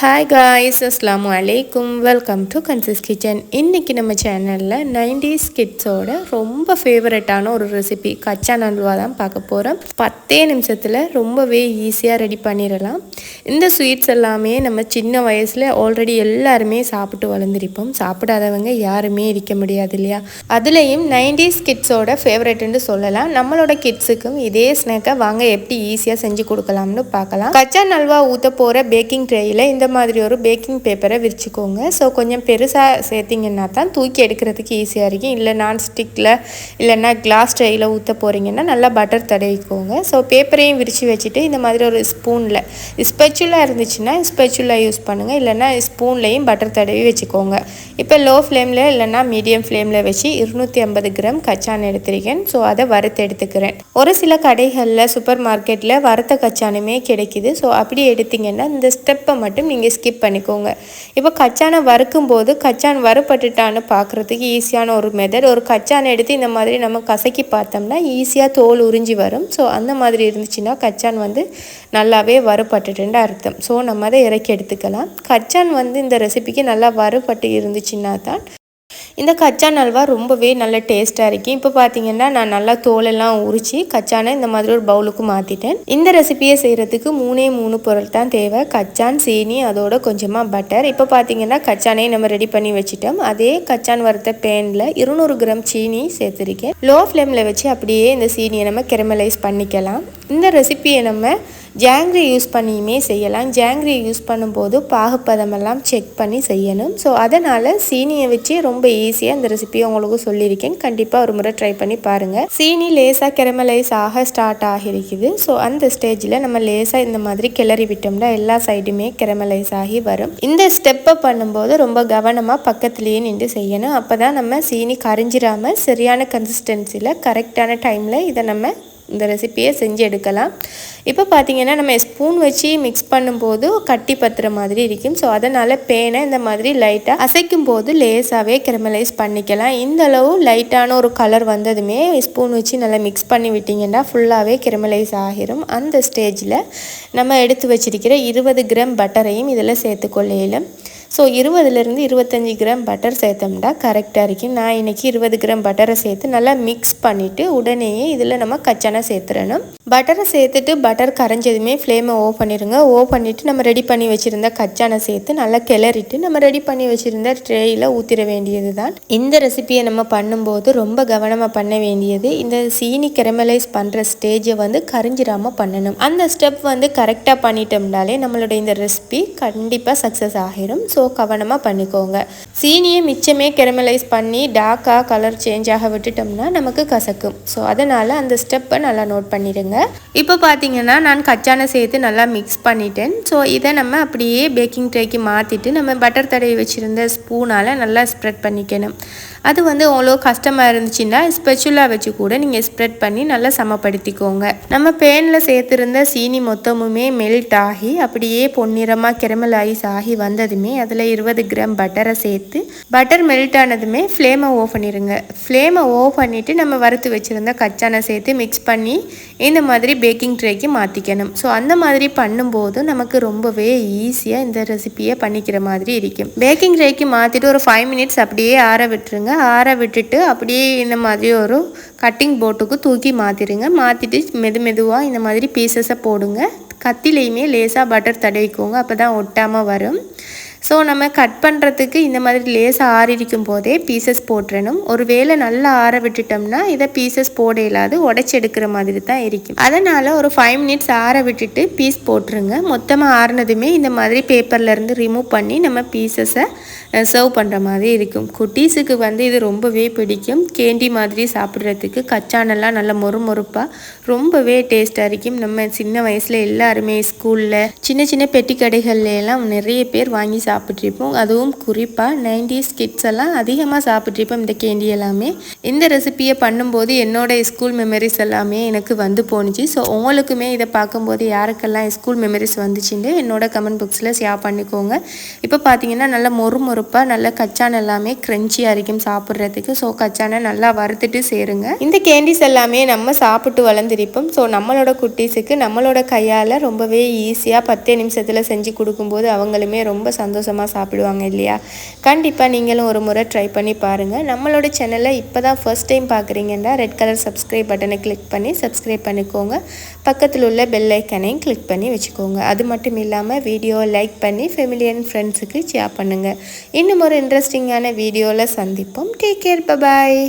Hi guys அஸ்லாம் அலைக்கும் welcome to கன்சிஸ் kitchen இன்றைக்கி நம்ம சேனலில் நைன்டிஸ் கிட்ஸோட ரொம்ப ஃபேவரட்டான ஒரு ரெசிபி கச்சா நல்வா தான் பார்க்க போகிறோம் பத்தே நிமிஷத்தில் ரொம்பவே ஈஸியாக ரெடி பண்ணிடலாம். இந்த ஸ்வீட்ஸ் எல்லாமே நம்ம சின்ன வயசில் ஆல்ரெடி எல்லாருமே சாப்பிட்டு வளர்ந்துருப்போம். சாப்பிடாதவங்க யாருமே இருக்க முடியாது இல்லையா? அதுலேயும் நைன்டிஸ் கிட்ஸோட ஃபேவரட்னு சொல்லலாம். நம்மளோட கிட்ஸுக்கும் இதே ஸ்நாக்கை வாங்க எப்படி ஈஸியாக செஞ்சு கொடுக்கலாம்னு பார்க்கலாம். கச்சா நல்வா ஊற்ற போகிற பேக்கிங் ட்ரேயில் இந்த மாதிரி ஒரு பேக்கிங் பேப்பரை விரிச்சுக்கோங்க. ஸோ கொஞ்சம் பெருசாக சேர்த்திங்கன்னா தான் தூக்கி எடுக்கிறதுக்கு ஈஸியாக இருக்கும். இல்லை நான் ஸ்டிக்கில் இல்லைன்னா கிளாஸ் ட்ரையில் ஊற்ற போகிறீங்கன்னா நல்லா பட்டர் தடவிக்கோங்க. ஸோ பேப்பரையும் விரித்து வச்சுட்டு இந்த மாதிரி ஒரு ஸ்பூனில் ஸ்பெச்சுலாக இருந்துச்சுன்னா ஸ்பெச்சுலாக யூஸ் பண்ணுங்கள் இல்லைன்னா ஸ்பூன்லேயும் பட்டர் தடவி வச்சுக்கோங்க. இப்போ லோ ஃப்ளேமில் இல்லைன்னா மீடியம் ஃப்ளேமில் வச்சு இருநூற்றி ஐம்பது கிராம் கச்சான் எடுத்திருக்கேன். ஸோ அதை வறுத்து எடுத்துக்கிறேன். ஒரு சில கடைகளில் சூப்பர் மார்க்கெட்டில் வறுத்த கச்சானுமே கிடைக்குது. ஸோ அப்படி எடுத்தீங்கன்னா இந்த ஸ்டெப்பை மட்டும் நீங்கள் ஸ்கிப் பண்ணிக்கோங்க. இப்போ கச்சானை வறுக்கும் போது கச்சான் வறுப்பட்டுட்டான்னு பார்க்குறதுக்கு ஈஸியான ஒரு மெத்தட் ஒரு கச்சானை எடுத்து இந்த மாதிரி நம்ம கசக்கி பார்த்தோம்னா ஈஸியாக தோல் உறிஞ்சி வரும். ஸோ அந்த மாதிரி இருந்துச்சுன்னா கச்சான் வந்து நல்லாவே வறுப்பட்டுட்டுன்னு அர்த்தம். ஸோ நம்ம அதை இறக்கி எடுத்துக்கலாம். கச்சான் வந்து இந்த ரெசிபிக்கு நல்லா வறுப்பட்டு இருந்துச்சுன்னா தான் இந்த கச்சா நல்வா ரொம்பவே நல்ல டேஸ்ட்டாக இருக்கும் இப்போ பார்த்தீங்கன்னா நான் நல்லா தோலெல்லாம் உரித்து கச்சானை இந்த மாதிரி ஒரு பவுலுக்கு மாற்றிட்டேன் இந்த ரெசிபியை செய்கிறதுக்கு மூணே மூணு பொருள் தான் தேவை. கச்சான் சீனி அதோட கொஞ்சமாக பட்டர் இப்போ பார்த்தீங்கன்னா கச்சானையும் நம்ம ரெடி பண்ணி வச்சுட்டோம். அதே கச்சான் வறுத்த பேனில் இருநூறு கிராம் சீனி சேர்த்துருக்கேன். லோ ஃப்ளேமில் வச்சு அப்படியே இந்த சீனியை நம்ம கெரமலைஸ் பண்ணிக்கலாம். இந்த ரெசிப்பியை நம்ம ஜாங்கிரி யூஸ் பண்ணியுமே செய்யலாம். ஜாங்கிரி யூஸ் பண்ணும்போது பாகுப்பதமெல்லாம் செக் பண்ணி செய்யணும். ஸோ அதனால் சீனியை வச்சு ரொம்ப ஈஸியாக இந்த ரெசிப்பியை உங்களுக்கு சொல்லியிருக்கேன். கண்டிப்பாக ஒரு முறை ட்ரை பண்ணி பாருங்கள் சீனி லேசாக கெரமலைஸ் ஆக ஸ்டார்ட் ஆகிருக்குது. ஸோ அந்த ஸ்டேஜில் நம்ம லேசாக இந்த மாதிரி கிளறி விட்டோம்னா எல்லா சைடுமே கெரமலைஸ் ஆகி வரும். இந்த ஸ்டெப்பை பண்ணும்போது ரொம்ப கவனமாக பக்கத்துலேயே நின்று செய்யணும். அப்போ தான் நம்ம சீனி கரைஞ்சிராமல் சரியான கன்சிஸ்டன்சியில் கரெக்டான டைமில் இதை நம்ம இந்த ரெசிப்பியை செஞ்சு எடுக்கலாம். இப்போ பார்த்தீங்கன்னா நம்ம ஸ்பூன் வச்சு மிக்ஸ் பண்ணும்போது கட்டி பத்துற மாதிரி இருக்கும். ஸோ அதனால் பேனை இந்த மாதிரி லைட்டாக அசைக்கும் போது லேஸாகவே கிரமலைஸ் பண்ணிக்கலாம். இந்த அளவு லைட்டான ஒரு கலர் வந்ததுமே ஸ்பூன் வச்சு நல்லா மிக்ஸ் பண்ணி விட்டிங்கன்னா ஃபுல்லாகவே கிரமலைஸ் ஆகிரும். அந்த ஸ்டேஜில் நம்ம எடுத்து வச்சிருக்கிற இருபது கிராம் பட்டரையும் இதில் சேர்த்துக்கொள்ளையிலும் ஸோ இருபதுலேருந்து இருபத்தஞ்சி கிராம் பட்டர் சேர்த்தோம்னா கரெக்டாக இருக்கும் நான் இன்றைக்கி இருபது கிராம் பட்டரை சேர்த்து நல்லா மிக்ஸ் பண்ணிவிட்டு உடனேயே இதில் நம்ம கச்சனை சேர்த்துடணும். பட்டரை சேர்த்துட்டு பட்டர் கரைஞ்சதுமே ஃப்ளேமை ஓ பண்ணிடுங்க. ஓ பண்ணிவிட்டு நம்ம ரெடி பண்ணி வச்சுருந்த கச்சானை சேர்த்து நல்லா கிளறிட்டு நம்ம ரெடி பண்ணி வச்சுருந்த ட்ரேயில் ஊற்றிட வேண்டியது தான் இந்த ரெசிபியை நம்ம பண்ணும்போது ரொம்ப கவனமாக பண்ண வேண்டியது இந்த சீனி கெரமலைஸ் பண்ணுற ஸ்டேஜை வந்து கரைஞ்சிடாமல் பண்ணணும். அந்த ஸ்டெப் வந்து கரெக்டாக பண்ணிட்டோம்னாலே நம்மளோட இந்த ரெசிபி கண்டிப்பாக சக்ஸஸ் ஆகிரும். ஸோ கவனமாக பண்ணிக்கோங்க. சீனியை மிச்சமே கெரமலைஸ் பண்ணி டார்க்காக கலர் சேஞ்ச் ஆக விட்டுட்டோம்னா நமக்கு கசக்கும். ஸோ அதனால் அந்த ஸ்டெப்பை நல்லா நோட் பண்ணிடுங்க. இப்போ பார்த்தீங்கன்னா நான் கச்சானை சேர்த்து நல்லா மிக்ஸ் பண்ணிட்டேன். ஸோ இதை நம்ம அப்படியே பேக்கிங் ட்ரேக்கு மாற்றிட்டு நம்ம பட்டர் தடவி வச்சுருந்த ஸ்பூனால் நல்லா ஸ்ப்ரெட் பண்ணிக்கணும். அது வந்து அவ்வளோ கஷ்டமாக இருந்துச்சுன்னா ஸ்பெச்சுலா வச்சு கூட நீங்கள் ஸ்ப்ரெட் பண்ணி நல்லா சமப்படுத்திக்கோங்க. நம்ம பேனில் சேர்த்துருந்த சீனி மொத்தமுமே மெல்ட் ஆகி அப்படியே பொன்னிறமாக கெரமலைஸ் ஆகி வந்ததுமே அதில் இருபது கிராம் பட்டரை சேர்த்து பட்டர் மெல்ட் ஆனதுமே ஃப்ளேமை ஓ பண்ணிடுங்க ஃப்ளேமை ஓ பண்ணிவிட்டு நம்ம வறுத்து வச்சுருந்த கச்சானை சேர்த்து மிக்ஸ் பண்ணி இந்த மாதிரி பேக்கிங் ட்ரேக்கு மாற்றிக்கணும் ஸோ அந்த மாதிரி பண்ணும்போது நமக்கு ரொம்பவே ஈஸியாக இந்த ரெசிப்பியை பண்ணிக்கிற மாதிரி இருக்கும். பேக்கிங் ட்ரேக்கு மாற்றிட்டு ஒரு ஃபைவ் மினிட்ஸ் அப்படியே ஆற விட்டுருங்க. ஆற விட்டுட்டு அப்படியே இந்த மாதிரி ஒரு கட்டிங் போட்டுக்கு தூக்கி மாற்றிடுங்க மாற்றிட்டு மெது மெதுவாக இந்த மாதிரி பீசஸை போடுங்க. கத்திலையுமே லேசாக பட்டர் தடவிக்கோங்க. அப்போ தான் ஒட்டாமல் வரும். ஸோ நம்ம கட் பண்ணுறதுக்கு இந்த மாதிரி லேசாக ஆறிக்கும் போதே பீசஸ் போட்டுறணும் ஒரு வேளை நல்லா ஆற விட்டுட்டோம்னா இதை பீசஸ் போட இல்லாது உடச்சி எடுக்கிற மாதிரி தான் இருக்கும். அதனால் ஒரு ஃபைவ் மினிட்ஸ் ஆற விட்டுட்டு பீஸ் போட்டுருங்க. மொத்தமாக ஆறினதுமே இந்த மாதிரி பேப்பர்லேருந்து ரிமூவ் பண்ணி நம்ம பீசஸை சர்வ் பண்ணுற மாதிரி இருக்கும். குட்டீஸுக்கு வந்து இது ரொம்பவே பிடிக்கும். கேண்டி மாதிரி சாப்பிட்றதுக்கு கச்சானெல்லாம் நல்ல மொறு மொறுப்பாக ரொம்பவே டேஸ்ட்டாக இருக்கும். நம்ம சின்ன வயசில் எல்லாருமே ஸ்கூலில் சின்ன சின்ன பெட்டி கடைகள்லாம் நிறைய பேர் வாங்கி சாப்பிட்ருப்போம் அதுவும் குறிப்பாக நைன்டிஸ் கிட்ஸ் எல்லாம் அதிகமாக சாப்பிட்ருப்போம் இந்த கேண்டி எல்லாமே. இந்த ரெசிபியை பண்ணும்போது என்னோட ஸ்கூல் மெமரிஸ் எல்லாமே எனக்கு வந்து போணுச்சு. ஸோ உங்களுக்குமே இதை பார்க்கும்போது யாருக்கெல்லாம் ஸ்கூல் மெமரிஸ் வந்துச்சுன்னு என்னோட கமெண்ட் பாக்ஸில் ஷேர் பண்ணிக்கோங்க. இப்போ பார்த்தீங்கன்னா நல்லா மொறு மொறுப்பாக நல்லா கச்சான் எல்லாமே க்ரன்ச்சியாக இருக்கும் சாப்பிட்றதுக்கு. ஸோ கச்சானை நல்லா வறுத்துட்டு சேருங்க. இந்த கேண்டிஸ் எல்லாமே நம்ம சாப்பிட்டு வளர்ந்துருப்போம். ஸோ நம்மளோட குட்டீஸுக்கு நம்மளோட கையால் ரொம்பவே ஈஸியாக பத்தே நிமிஷத்தில் செஞ்சு கொடுக்கும்போது அவங்களுமே ரொம்ப சந்தோஷம் சந்தோஷமாக சாப்பிடுவாங்க இல்லையா? கண்டிப்பாக நீங்களும் ஒரு முறை ட்ரை பண்ணி பாருங்கள் நம்மளோட சேனலை இப்போ தான் ஃபர்ஸ்ட் டைம் பார்க்குறீங்கன்னா ரெட் கலர் சப்ஸ்கிரைப் பட்டனை கிளிக் பண்ணி சப்ஸ்கிரைப் பண்ணிக்கோங்க. பக்கத்தில் உள்ள பெல் ஐக்கனையும் கிளிக் பண்ணி வச்சுக்கோங்க. அது மட்டும் இல்லாமல் வீடியோவை லைக் பண்ணி ஃபெமிலி அண்ட் ஃப்ரெண்ட்ஸுக்கு ஷேர் பண்ணுங்கள் இன்னும் ஒரு இன்ட்ரெஸ்டிங்கான வீடியோவில் சந்திப்போம். Take care bye bye